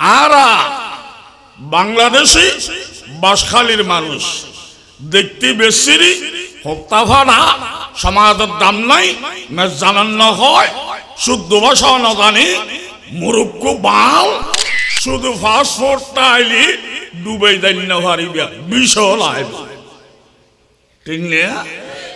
আরা বাংলাদেশি বাসখালীর মানুষ। দেখতে বেশিরি হত্যা ভাড়া সমাজের দাম নাই মেজ জানান্ন হয়। শুদ্ধ ভাষা না জানি মুরুক্ষ বাল, শুধু ফাস্টফুডটা আইলি ডুবাই দেন না ভারিবা বিশাল আইব ঠিক না?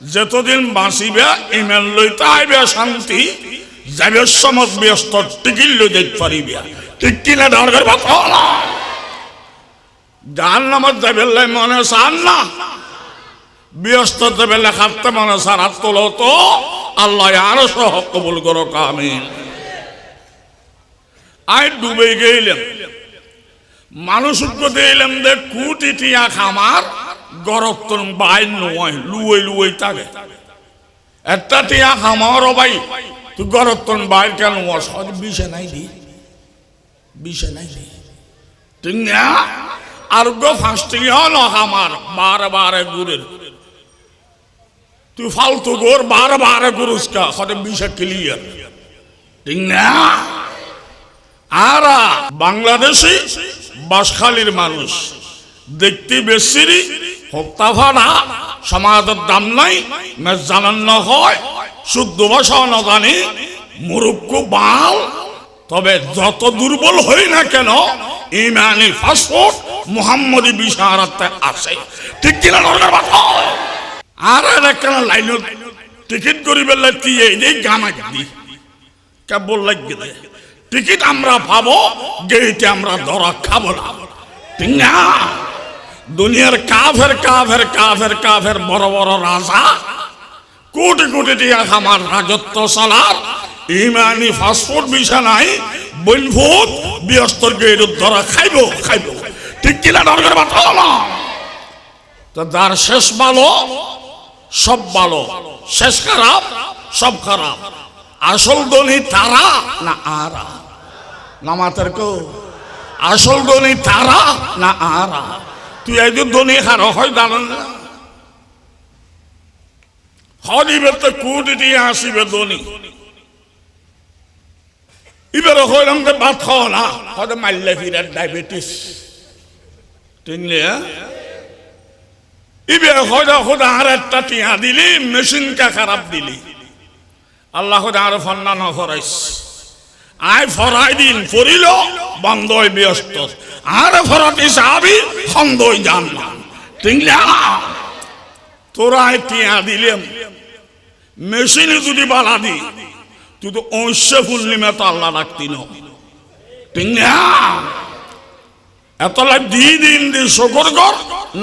যতদিন বাঁচিবে ইমেল লইতে আইবে শান্তি যাবে সমত ব্যস্ত টিকিল লই দেখতে পারিবে ঠিক কিনা দরকার কথা না যার নামত যাবে মনে চান না। ব্যস্ত যাবে লেখাতে মনে সারাত তোলো তো। আল্লাহ আরও সহ কবুল করো কামিন আয় ডুবে গেলাম মানুষ দিলাম দে কুটি টিয়া খামার গরত বাইর নয় লুয়ে লুয়ে থাকে একটা টিয়া খামার ভাই তুই গরত বাইর কেন সহজ বিষে নাই দি বিষে নাই দি। ঠিক না আর গো ফাঁসটি হল আমার বারে বারে গুরের। তুই ফালতু গোর বারে বারে গুরুসকা হতে বিষে ক্লিয়ার। ঠিক না আর বাংলাদেশি বাসখালীর মানুষ দেখতে বেশিরি সমাজের দাম নাই মেজ হয় শুদ্ধ ভাষা জানি মুরুক্ষ বাল। তবে যত দুর্বল হই না কেন, ইমানি ফাসফোর্ট মুহাম্মদি বিশারাতে আছে ঠিক কিনা আর একটা লাইন টিকিট করিবার লাগি এই গামাক দি কেবল লাগিয়ে টিকিট আমরা পাবো গেইতে আমরা ধরা খাব না। ঠিক না? দুনিয়ার কাফের কাফের কাফের কাফের বড় বড় রাজা, কোটি কোটি টিয়া আমার রাজত্ব চালার, ইমানি ফাস্টফুড বিষা নাই বইনভূত ব্যস্তর গেইট ধরা খাইব খাইব। ঠিক কিনা দরকার না। তো যার শেষ ভালো, সব ভালো। শেষ খারাপ, সব খারাপ। আসল দনি তারা না আরা? নামাতের কো আসল দনি তারা না আরা? তুই যে দনি হার হয় জানেন না? হদিবে তো কুটি দিয়ে আসিবে দনি এবারে হইলাম যে ভাত খাও না? হয়তো মারলে ফিরে ডায়াবেটিস। ঠিক এবারে হয়তো খোদা আর একটা টিয়া দিলি মেশিনটা খারাপ দিলি। আল্লাহ আর ফন্না ন ফরাইস আয় ফরাই দিন ফরিল বন্ধ হয়ে ব্যস্ত। আর ফরাতি সাহাবি খন্দ জান না ঠিক তোরা টিয়া দিলেম। মেশিনে যদি বালা দি, তুই তো ঐশ্য পূর্ণিমা তো আল্লাহ রাখতি ন ঠিক এতলা দি দিন দি শকর কর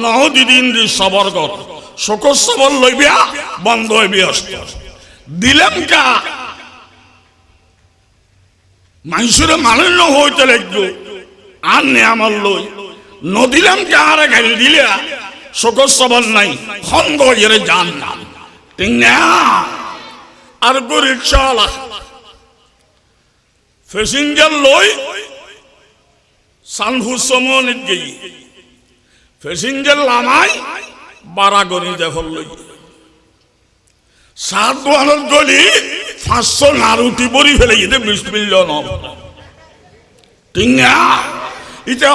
নহ দি দিন দি সবর কর। শকর সবর লইবিয়া বন্ধ ব্যস্ত। দিলাম কা? মানুষের মালিন্য হইতে লাগল। আর নে আমার লই নদিলাম কে আর গাড়ি দিলে শকর সবর নাই খন্দ এর জান না। ঠিক না আর গরিব চালা প্যাসেঞ্জার লই সানহু সানহুসমনিত গেই। প্যাসেঞ্জার লামাই বারা গনি দেখল লই। সাত দোয়ানোর গলি পাঁচশো নারুটি বড়ি ফেলে গিয়ে বিশ মিলিয়ন টিঙ্গা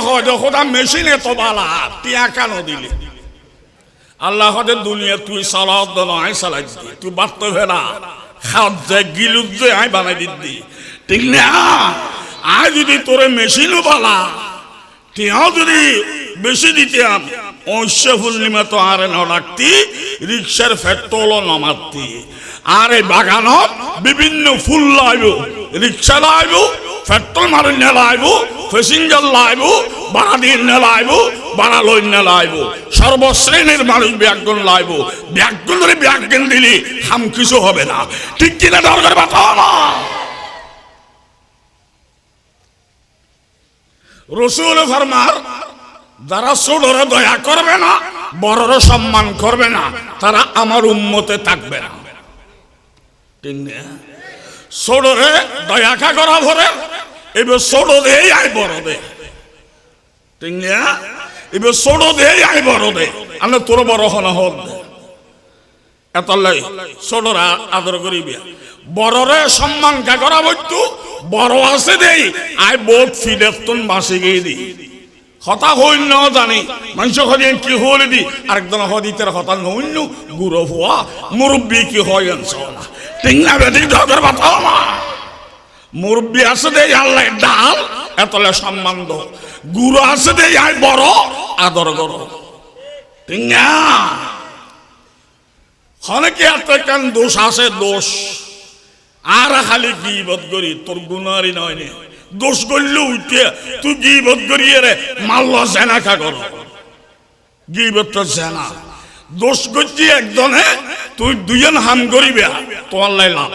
হয়তো সদা মেশিন এত বালা, টিয়া কেন দিলি? আল্লাহ হতে দুনিয়া তুই চালাত নয় চালাই দিদি তুই বাড়তে ফেরা খাত যে গিলুত যে আই বানাই দিদি ঠিক না আয় যদি তোরে মেশিনও বালা, টিয়াও যদি বেশি দিতাম ঐশ্য পূর্ণিমা তো আর ন রাখতি রিক্সার পেট্রোল নামাতি আর এই বাগানত বিভিন্ন ফুল লাইব, রিক্সা লাইব পেট্রোল মারি নেলাইব প্যাসেঞ্জার লাইব দিয়ে নেলাইব ভাড়া লই নেলাইব সর্বশ্রেণীর মানুষ ব্যাগন লাইব। ব্যাগন ধরে ব্যাগন দিলি, হাম কিছু হবে না। ঠিক কিনা দরকার বাতা না। রসুল ফরমার, যারা ছোটরা দয়া করবে না, বড়রা সম্মান করবে না, তারা আমার উম্মতে থাকবে না। ঠিক না ছোটরে দয়া কা করা ভরে এবার ছোট দেই আই বড় দে না এবার ছোট দেই আই বড় দে আমরা তোর বড় হনা হোক এতলাই ছোটরা আদর করিবি। বড়রে সম্মান কা করা বইতু বড় আছে দেই, আই বহুত ফিডেফতুন বাসি গিয়ে দি। হতা হইল ন জানি মানুষ হদিন কি হলে দি আরেকজন হদিতের হতা নইল গুরু হওয়া মুরব্বী কি হয় না। টিংনা বেদি ঢগর বাতাও মা। মুরব্বী আছে দেই আল্লাহ ডাল, এতলে সম্মান দো। গুরু আছে দেই আই বড়, আদর করো। টিংনা অনেকে এত কেন দোষ আছে? দোষ। আর খালি গিবত করি, তোর গুনারি নয় নে। দোষ করলে উঠে, তুই গিবত করি রে, মাল্ল জেনা খা কর। গিবত তো জেনা। দোষ করছি একজনে তুই দুজন হাম করিবে, তোমার লাই লাভ।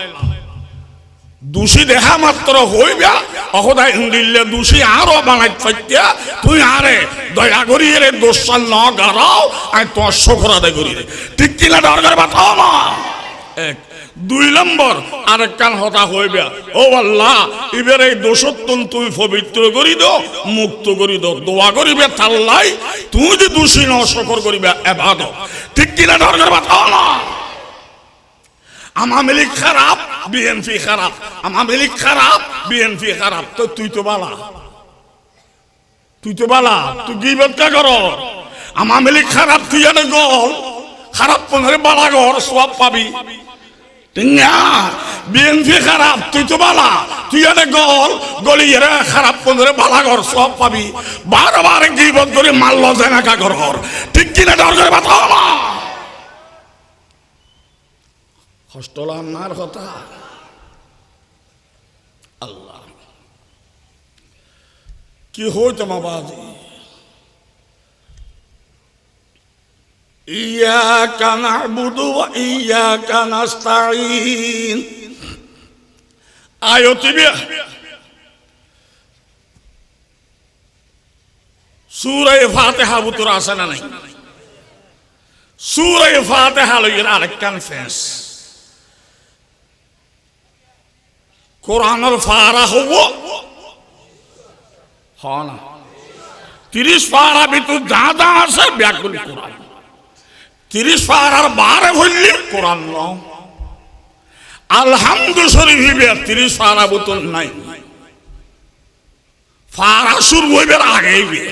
দোষী দেখা মাত্র হইবে অসদায় দিল্লে দোষী আরও বানাই থাকতে তুই আরে দয়া করি রে দোষ ন গারাও আমি তোমার শোকরা দেয় করি। রে ঠিক কিনা দরকার বাতাও না। এক দুই নম্বর আরেক কান হতা হইবে ও আল্লাহ, এবার এই দোষত্তন তুমি পবিত্র করি দো মুক্ত করি দো দোয়া করিবে তাল্লাই তুমি যে দোষী ন শকর করিবে এবাদ ঠিক কিনা দরকার বাতাও না আওয়ামী লীগ খারাপ, বিএনপি খারাপ। আওয়ামী লীগ খারাপ, বিএনপি খারাপ। তো তুই তো বালা। তুই তো বালা, তুই কি বেদকা কর? আওয়ামী লীগ খারাপ, তুই এনে গল। খারাপ পনেরো বালা ঘর সব পাবি। বিএনপি খারাপ, তুই তো বালা। তুই এনে গল, গলি এরা খারাপ পনেরো বালা ঘর, সব পাবি। বারবার গিবত করে মারল জেনাকা ঘর ঠিক কিনা ডর করে বাতাও না হস্তলান্নার কথা। আল্লাহ। কি হইতো মাবাজি إياك نعبد وإياك نستعين আয়তি বিয়া সুরায় ফাতেহা বুতুর আছে না নাই সুরায় ফাতেহা লইয়ের আরেক কনফারেন্স কোরআনের ফারা হব হয় না তিরিশ ফারা ভিতর যা যা আছে ব্যাগুলি কোরআন তিরিশ ফারার বারে হইলে কোরআন ন আলহামদু শরীফ তিরিশ ফারা বোতল নাই। ফারা শুরু হইবে আগেই বিয়ে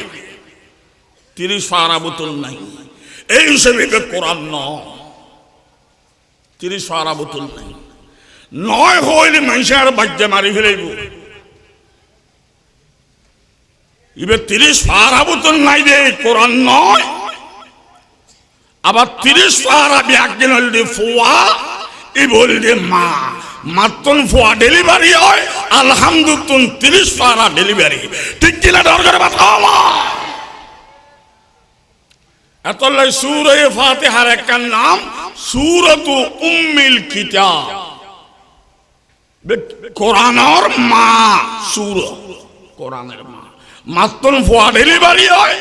তিরিশ ফারা বোতল নাই। এই হিসেবে কোরআন ন তিরিশ ফারা বোতল নাই। নয় হইলে মানুষের বাজ্যে মারি ফেলাইব। এবার তিরিশ ফারা বোতল নাই দে কোরআন নয়। আবার তিরিশ ফারা ব্যাগদিন হল দে ফোয়া ই বল দে মা। মাত্তন ফোয়া ডেলিভারি হয়, আলহামদুলিল্লাহ তিরিশ ফারা ডেলিভারি। ঠিক কিনা দরকার বাতাও মা। এতলাই সুরে ফাতেহার একটা নাম, সুরতু উম্মিল কিতাব। কোরআনের মা, সুর। কোরআনের মা। মাত্র ফোয়া ডেলিভারি হয়,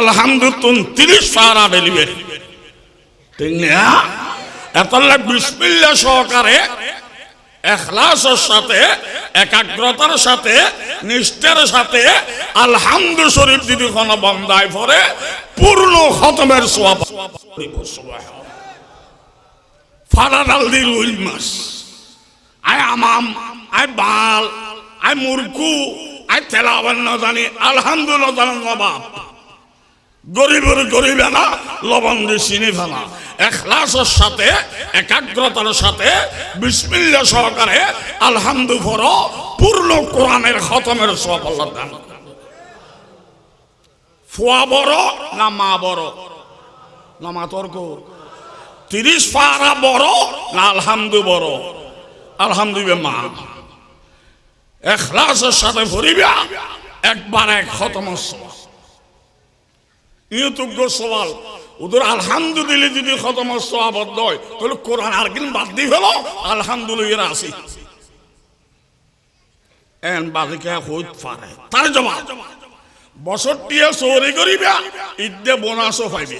আলহামদুলিল্লাহ তিরিশ সারা ডেলিভারি। সাথে, একাগ্রতার সাথে, নিষ্ঠার সাথে আলহামদু শরীফ যদি কোনো বন্দায় পরে পূর্ণ খতমের আয় আমাম বাল আলহামদুলিল্লাহ জানেন গরিবের গরিবে না লবণ দিয়ে চিনি ফেলা এখলাসের সাথে, একাগ্রতার সাথে বিসমিল্লা সহকারে আলহামদু ফর পূর্ণ কোরআনের খতমের সব আল্লাহ দান ফুয়া বড় না মা বড়? না মা তর্ক তিরিশ পারা বড় না আলহামদু বড়? আলহামদুলিল্লাহ মা। এখলাসের সাথে ভরিবে, একবার এক খতম ইয়তুজ্ঞ সওয়াল। ওদের আলহামদুলিল্লাহ যদি খতম সওয়াবদ্ধ হয়, তাহলে কোরআন আর কিন বাদ দিয়ে ফেলো, আলহামদুলিল্লাহ আসি এন বাদিকে হইত পারে তার জবাব বছরটিয়ে চৌরি করিবা, ঈদে বোনাসও পাইবে।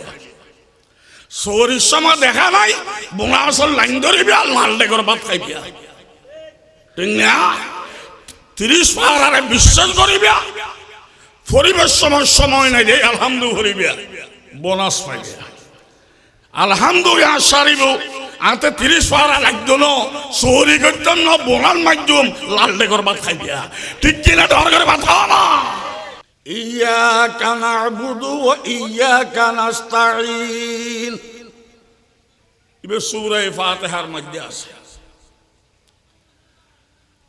চৌরির সময় দেখা নাই, বোনাসর লাইন ধরিবে, লাল ডেগর ভাত খাইবে। ঠিক না? তিরিশ পাহারে বিশ্বাস করিবা ফরিবার সময় সময় নাই রে আলহামদু হরিবিয়া বোনাস পাই আলহামদু সারিব। আতে তিরিশ পারা লাগতো না। সহরি করতাম না বোনার মাধ্যম লাল ডেকর ভাত খাই দিয়া। ঠিক কিনা ডর করে ভাত খাওয়া না? ইয়া কানা বুধু ইয়া কানাস্তাইন এবার সুরাই ফাতেহার মধ্যে আছে।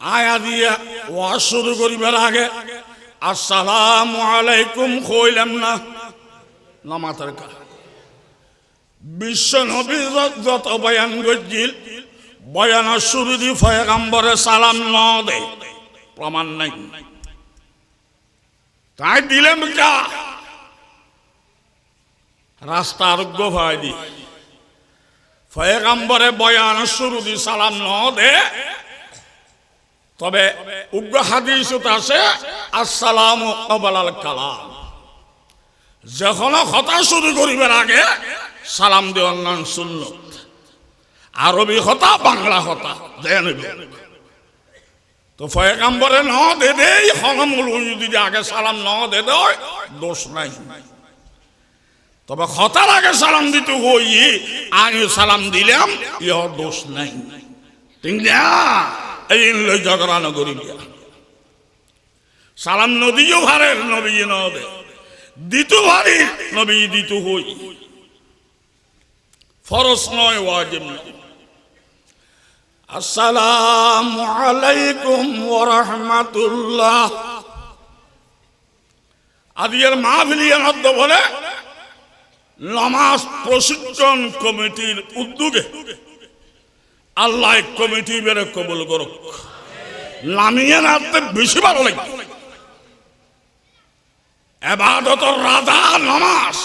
আয়া দিয়া ওয়াজ শুরু করিবার আগে আসসালামু আলাইকুম কইলাম না। নামাতের কা বিশ্ব নবী যত বয়ান গজিল বয়ানের শুরু দি ফয়গাম্বরে সালাম ন দে। প্রমাণ নাই। তাই দিলেন কা? রাস্তা আরোগ্য ভাই দি ফয়েগাম্বরে বয়ান শুরু দি সালাম ন দে। তবে উগ্র হাদিস আছে, আসসালাম কবালাল কালাম। যখন কথা শুরু করিবার আগে সালাম দেওয়ার নাম শূন্য আরবি হতা, বাংলা কথা দেন তো ফয়েকাম্বরে ন দে দে হনমূল যদি আগে সালাম ন দে দোষ নাই। তবে খতার আগে সালাম দিতে হই আমি সালাম দিলাম ইহ দোষ নাই। ঠিক না? এই লই ঝগড়া নগরী সালাম নদীও ভারের নবী ন দে দিতু ভারি নবী দিতু হই। ফরস নয়, ওয়াজিব নয়। আসসালামু আলাইকুম ওয়া রাহমাতুল্লাহ আদিয়ের মাহফিলিয়ার মধ্যে বলে, নামাজ প্রশিক্ষণ কমিটির উদ্যোগে আল্লাহ কমিটি বেড়ে কবুল করুক। নামিয়ে নাতে বেশি ভালো লাগে এবাদত রাধা নমাজ।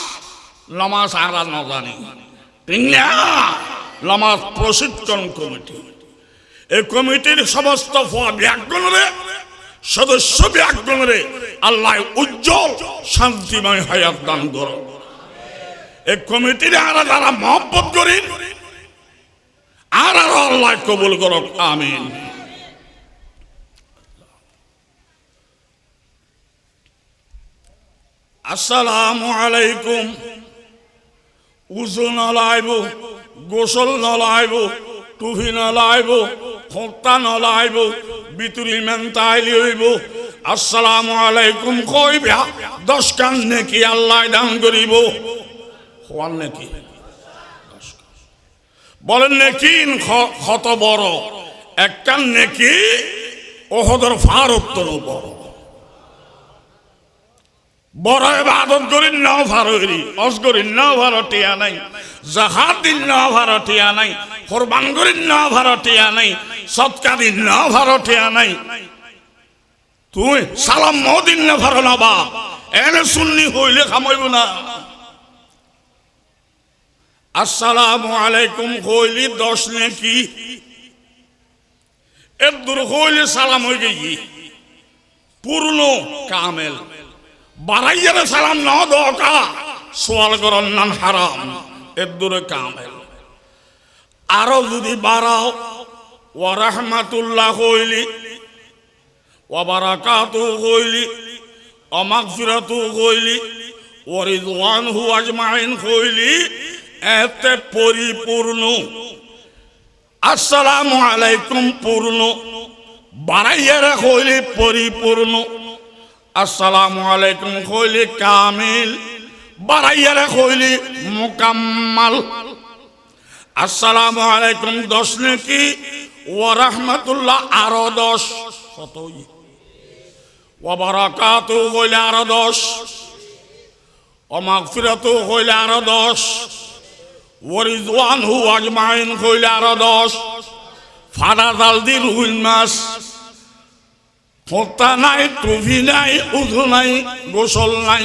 নমাজ আরা ন জানি ঠিক না নমাজ প্রশিক্ষণ কমিটি। এই কমিটির সমস্ত ব্যাকরণরে সদস্য ব্যাকরণরে আল্লাহ উজ্জ্বল, শান্তিময় হায়াত দান কর এই কমিটির আরা যারা মহব্বত করি আর আরও আল্লাহ কবুল করক, আমিন। আসসালামু আলাইকুম। উজু নলাইব গোসল নলাইব টুভি নলাইব খোঁতা নলাইব বিতুরি মেন্তাইলি হইব আসসালামু আলাইকুম কইবা দশ কান নেকি আল্লাহ দান করিব। হওয়ার নাকি? বলেন নেকি কত বড়। একটা নেকি ওহদর ফারুত্তর বড় বড় এবাদত করি নাও ভাররি অস করি নাও ভারটিয়া নাই। জাহাদ দিন, নাও ভারটিয়া নাই। কোরবান করি নাও ভারটিয়া নাই। সৎকা দিন, নাও ভারটিয়া নাই। তুই সালাম মদিন না ভার নাবা এনে শুননি হইলে খামাইব না। আসসালামু আলাইকুম হইলি দশ নাকি? এর দূর হইলে সালাম হয়ে গেছি পূর্ণ কামেল। বাড়াইয়ারে সালাম ন দকা সোয়াল করন নান হারাম এর কামেল। আরও যদি বাড়াও ও রহমাতুল্লাহ হইলি ও বারাকাতু হইলি অমাগফিরাতু হইলি ও রিদওয়ানহু আজমাইন হইলি এতে পরিপূর্ণ। আসসালামু আলাইকুম পূর্ণ। বাড়াইয়ারে হইলি পরিপূর্ণ। আসসালামু আলাইকুম কইলি কামিল। বাড়াইয়ারে কইলি মুকাম্মাল। আসসালাম আলাইকুম দশ নাকি? ও রহমতুল্লাহ আরও দশ। কত ও বারাকাতু কইলে আরও দশ। ও মাগফিরাতু কইলে আরও দশ। ফোঁতা নাই টুভি নাই নাই নাই,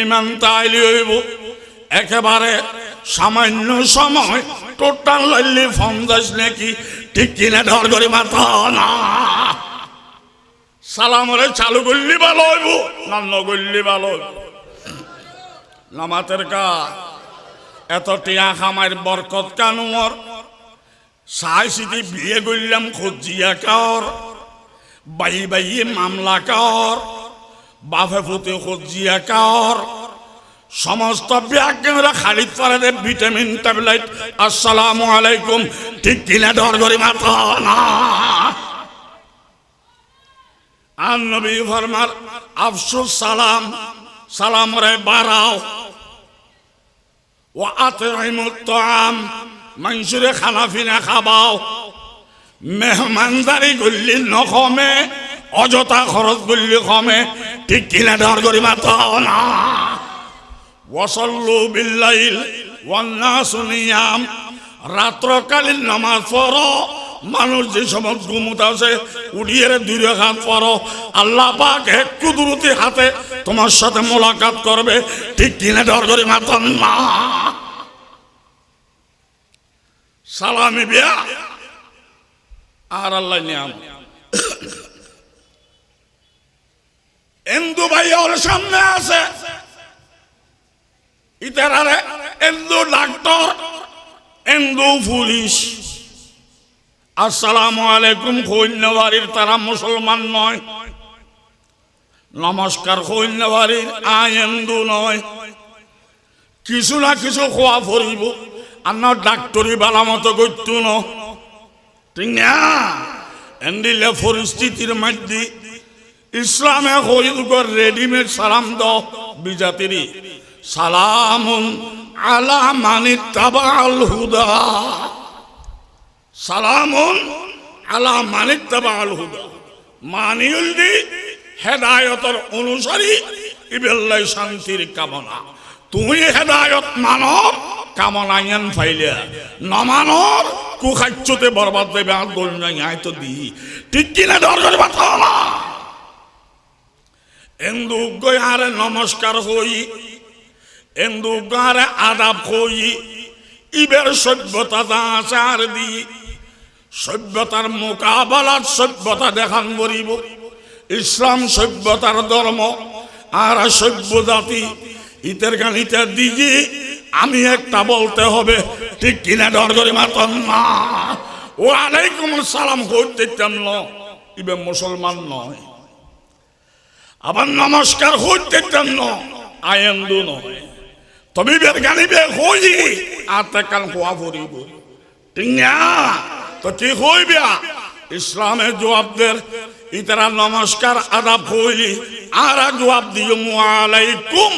ইমান একেবারে সামান্য সময় টোটাল লাইলে ফন্দাস নাকি, ঠিক কিনা ধর করে মাথা না। সালামরে চালু করলি ভালো হইব না নগরলি ভালো নামাতের কা এত টিয়া খামার বরকত কানুমর সাই সিটি বিয়ে করলাম খোঁজিয়া কর? বাই বাই মামলা কর? বাফে ফুতে খোঁজিয়া কর? সমস্ত ব্যাগরা খালিদ পারে ভিটামিন, ট্যাবলেট, আসসালামু আলাইকুম। ঠিক কিনা করি মাত্র না। আর নবী ফরমার, আফসুস সালাম সালাম রে বাড়াও। ও মানুষের খানা ফিনা খাবাও। মেহমানদারি করলি নকমে অযথা খরচ করলি কমে। ঠিক কিনা ডর করি তো না। ওসল্লু বিল্লাইল ওয়ান্না সুনিয়াম রাত্রকালীন নামাজ পড়ো। মানুষ যে সময় ঘুমুত আছে, উড়িয়ে দুই হাত পড়ো আল্লাহ পাক এক কুদরতি হাতে তোমার সাথে মোলাকাত করবে। ঠিক কিনে করে মাতন না সালামি বিয়া। আর আল্লাহ নিয়াম। এন্দু ভাই ওর সামনে আছে। ইতারারে, এন্দু ডাক্তার, এন্দু পুলিশ। আসসালামু আলাইকুম সৈন্যবাড়ির তারা মুসলমান নয়। নমস্কার সৈন্যবাড়ির আয় এন্দু নয়। কিছু না কিছু খোয়া ফুরিব আন্নার ডাক্তরি বালা মতো করতু ন। ঠিক না? পরিস্থিতির মধ্যে ইসলামে হইল রেডিমেড সালাম দ বিজাতিরি। সালামুন আলা মানি তাবাল হুদা। সালামুন আলা মানি তাবাল হুদা। মানিউল দি হেদায়তর অনুসারী ইবেল্লাই শান্তির কামনা। তুমি হেদায়ত মানব কামনা ইয়ান ফাইলে। নমানর কুখাচ্যতে বরবাদ দেবে আর গোল নাই আয় তো দি। ঠিক কিনা করে বাতা না এন্দু গই আরে নমস্কার হই, এন্দু গারে আদাব হই, ইবের সভ্যতা আচার দি। সভ্যতার মোকাবেলার সভ্যতা দেখান করিব ইসলাম সভ্যতার ধর্ম, আর সভ্য জাতি, ইতের গান ইটা দিজি আমি একটা বলতে হবে, ঠিক কিনা ডর করে মাতন না ও সালাম করতে ন ইবে মুসলমান নয়। আবার নমস্কার হইতে ন আয়েন্দু নয়। তবে বের গানিবে হই আতে কাল হওয়া ভরিব। তো কি হইবে ইসলামের জবাবদের ইতারা নমস্কার, আদাব হইলি, আর জবাব দিও ওয়ালাইকুম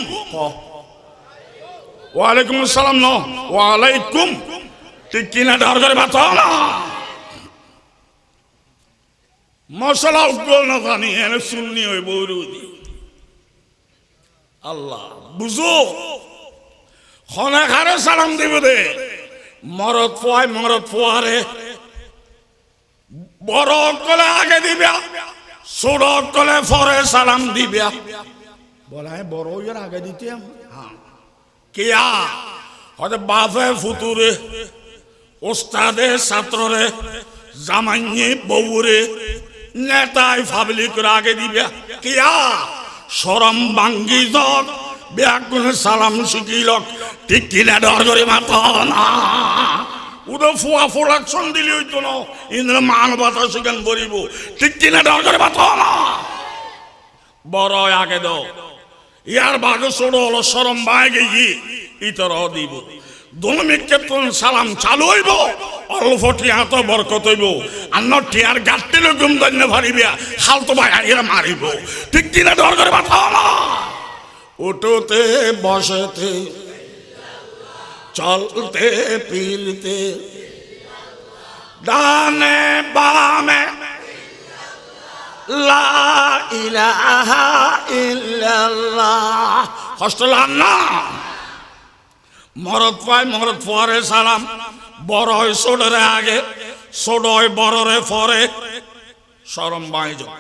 ওয়ালাইকুম আসসালাম, ন, ওয়ালাইকুম। ঠিক কিনা ডর করে বাত না। মশলা উগ্র না জানি, এনে শুননি ওই বৌরুদি। আল্লাহ, বুঝো? খনে খারে সালাম দিব দে। মরদ পোয়ায় মরদ পোয়ারে বড় কলে আগে দিবা, ছোট কলে ফরে সালাম দিবা। বলাই বড় ইয়ার আগে দিতে হ্যাঁ। কেয়া হয়তো বাপে, ফুতুরে, ওস্তাদে, ছাত্ররে, জামাইয়ে, বউরে, নেতায়, পাবলিকের আগে দিবে। কিয়া সরম বাঙ্গি দক ব্যাগুনে সালাম শিখিলক ঠিক কিনা ডর করে মাথা না উদো ফুয়া প্রোডাকশন দিলি হইতো না। ইন্দ্র মানবতা সেখান বলিব ঠিক কিনা ডর মাথা না। বড় আগে দাও। ইয়ার বাগে ছোট হলো সরম বাইগে গিয়ে ইতর দিব। দলমিক ক্ষেত্রে সালাম চালু হইব। অল্প টিয়া তো বরকত হইব। আন্ন টিয়ার গাঁটটিলে গুম দন্য ভারিবিয়া। হাল তো এরা মারিব। ঠিক কিনা ডর করে মাথা না। উঠোতে, বসেতে চলতে ফিরতে। ডানে বামে। লা ইলাহা মরদ পায়, মরদ পরে সালাম। বড় হয় আগে ছোট হয় বড়রে পরে। সরম বাইযোগ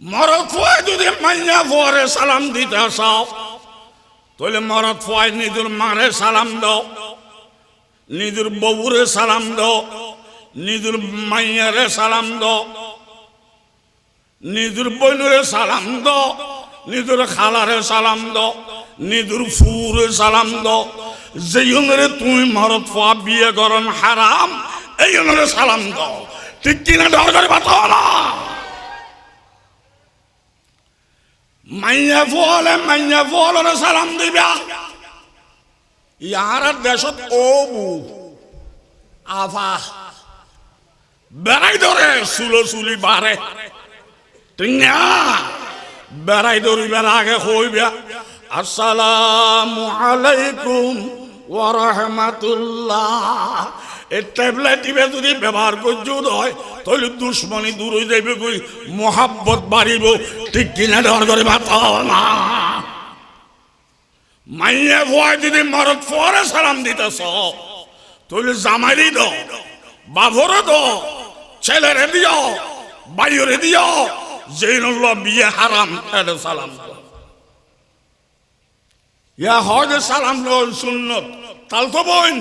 মরদ ফুয়ায় যদি মাইয়া পরে সালাম দিতে চাও। তাহলে মরদ ফুয়ায় নিজের মারে সালাম দাও নিজের বউরে সালাম দাও নিজের মাইয়ারে সালাম দাও নিজের বইনুরে সালাম দ নিজের খালারে সালাম দ নিজের ফুরে সালাম দ যেই অনুরে তুই মরত ফা বিয়ে করন হারাম, এই অনুরে সালাম দ ঠিক কিনা ডর করে না। মাইয়া ফলে মাইয়া ফলরে সালাম দিবা। ইয়ার দেশত অবু আফা। বেড়াই ধরে, চুলো চুলি বাড়ে টিঙা। বেড়াই ধরিবার আগে কইবা আসসালামু আলাইকুম ওয়া এই যদি ব্যবহার করছ হয়, তাহলে দুশ্মনী দূর হয়ে যাইবে কই, মোহাব্বত বাড়িব। ঠিক কিনা ডর করে মাইয়া ভয় যদি মরদ পরে সালাম দিতেছ তাহলে জামাইরি দ বাভরে দ দিও বাইরে দিও জৈনুল্লাহ বিয়ে হারাম সালাম। ইয়া হজ সালাম সুন্নত, তাল তো বোন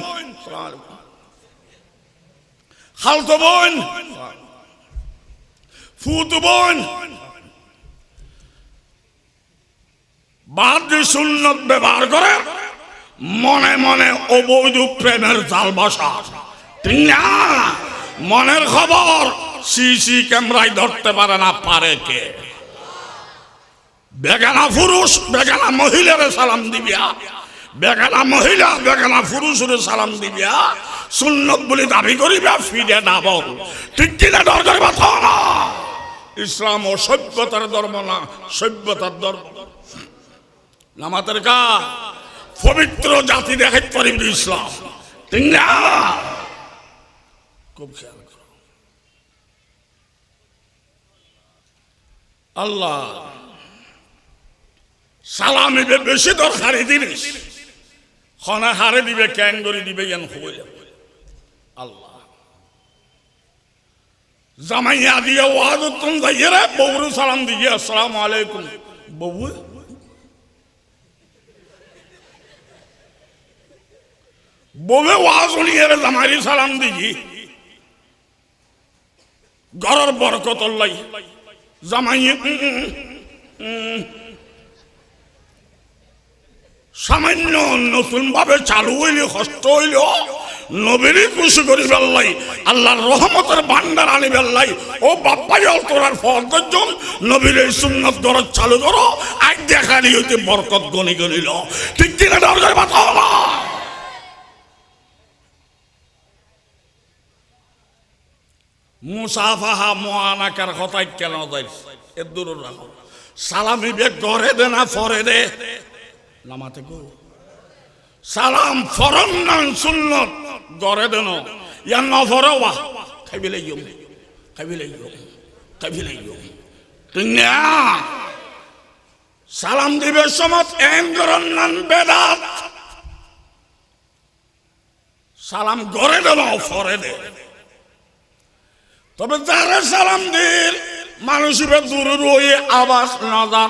খাল তো বোন ফুত বোন বাদ সুন্নত ব্যবহার করে মনে মনে অবৈধ প্রেমের জাল বসা। ঠিক না? মনের খবর সিসি ক্যামেরায় ধরতে পারে না, পারে কে? বেগানা পুরুষ, বেগানা মহিলারে সালাম দিবিয়া বেগানা মহিলা, বেগানা পুরুষরে সালাম দিবিয়া সুন্নত বলে দাবি করিবা ফিরে ডাবল ঠিক কিনা ডর করবা না? ইসলাম ও সভ্যতার ধর্ম না, সভ্যতার ধর্ম। নামাতের কা পবিত্র জাতি দেখাই পারিব ইসলাম। ঠিক না? খুব খেয়াল করো। আল্লাহ সালামিবে বেশি দরকারি জিনিস। খনা হারে দিবে ক্যাং করে দিবে, ইয়ান হইল আল্লাহ। জামাইয়া দিয়ে ওয়াজ তুম যাইয়ে বউরু সালাম দিয়ে আসসালামু আলাইকুম। বউ বউে ওয়াজ শুনিয়ে জামাইরি সালাম দিই ঘরের বরকত লাই জামাইয়ে। সামান্য নতুন ভাবে চালু হইলে, কষ্ট হইল নবীরই খুশি করি বেল্লাই, আল্লাহর রহমতের ভান্ডার আনি বেল্লাই। ও বাপ্পাই তোরার ফর্দজন নবীর এই সুন্নত দরজ চালু করো, আজ দেখালি হইতে বরকত গনি গনিল ঠিক কিনা দরকার কথা হলো মুসাফাহা মোয়ানাকার কথাই কেন দেয় এ দূর রাখো। সালামি বে গড়ে দে না, ফরে দে। নামাতে গো। সালাম ফরন নান সুন্নত, গড়ে দেন। ইয়ান ন ওয়া খাইবিলে ইয়ম খাইবিলে ইয়ম খাইবিলে ইয়ম। সালাম দিবে সমত এন গরন নান বেদাত। সালাম গড়ে দেন, ফরে দে তবে যারা সালাম দিল, মানুষের দূরে রয়ে আবাস নজর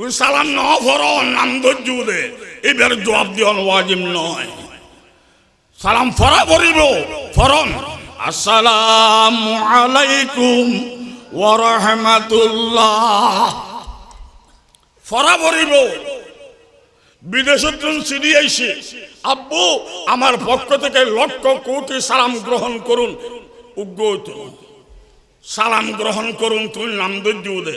তুই সালাম ন ফর নাম ধৈর্য দে এবার জবাব দিও ওয়াজিব নয়। সালাম ফরা করিব ফরন আসসালামু আলাইকুম ওয়া রাহমাতুল্লাহ ফরা করিব বিদেশের জন সিডি আইছে আব্বু, আমার পক্ষ থেকে লক্ষ কোটি সালাম গ্রহণ করুন। উগ্র। সালাম গ্রহণ করুন তুই নাম ধৈর্য দে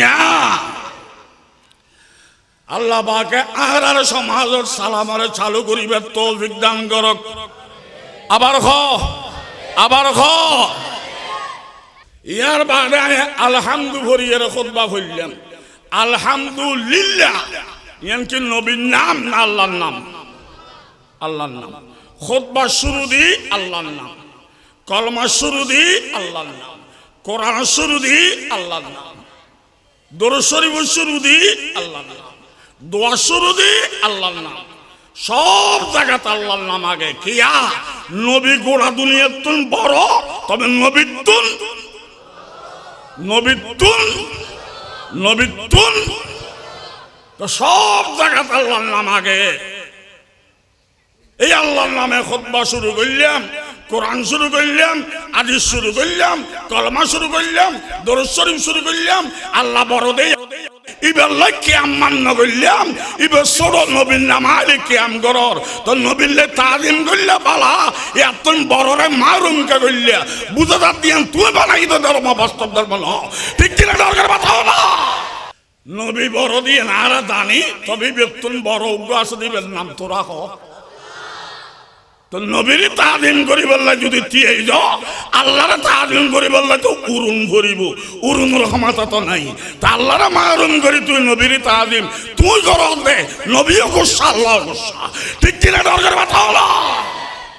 না আল্লাহ পাকে আহার সমাজের সালামারে চালু করিবে তো বিজ্ঞান করক। আবার খ আবার খ ইয়ার বাদে আলহামদু ভরিয়ের খুতবা হইলাম আলহামদুলিল্লাহ। ইয়ান কি নবীর নাম না আল্লাহর নাম? আল্লাহর নাম। শুরু দি আল্লাহর নাম। কলমা শুরু দি আল্লাহর নাম। কোরআন শুরু দি আল্লাহর নাম। দরুদ শরীফ শুরু আল্লাহর নাম। দোয়া শুরু দি আল্লাহর নাম। সব জায়গাতে আল্লাহর নাম আগে। কিয়া? নবী গোড়া দুনিয়ার তুন বড় তবে নবীর তুন। নবীর তুন নবীর তুন। তো সব জায়গাতে আল্লাহর নাম আগে। এই আল্লাহর নামে খুতবা শুরু করলাম। কোরআন শুরু করলাম আদিস শুরু করলাম, কলমা শুরু করলাম, দরুদ শরীফ শুরু করলাম, আল্লাহ বড় দেই ইবার লাই কিয়াম মান্য করলাম ইবার ছোট নবীর নাম আলি কিয়াম গরর তো নবীলে তাজিম করলে বালা এত বড়রে মারুম কে করলে। বুঝে যাত দিয়ান তুই বানাই তো ধর্ম, বাস্তব ধর্ম ন। ঠিক কিনা দরকার কথা না। নবী বড় দিয়ে না জানি তবে ব্যক্তুন বড় উগ্র আছে দিবেন নাম তোরা হ তো নবীর তাদিন করি বললে যদি তিয়ে যাও, আল্লাহরে তাদিন করি বললে তো উরুন করিব উরুনের ক্ষমতা তো নাই। তা আল্লাহরে মারুন করি তুই নবীর তাদিম তুই করো দে, নবীও গোসা আল্লাহ গোসা। ঠিক কিনা দরকার কথা হলো?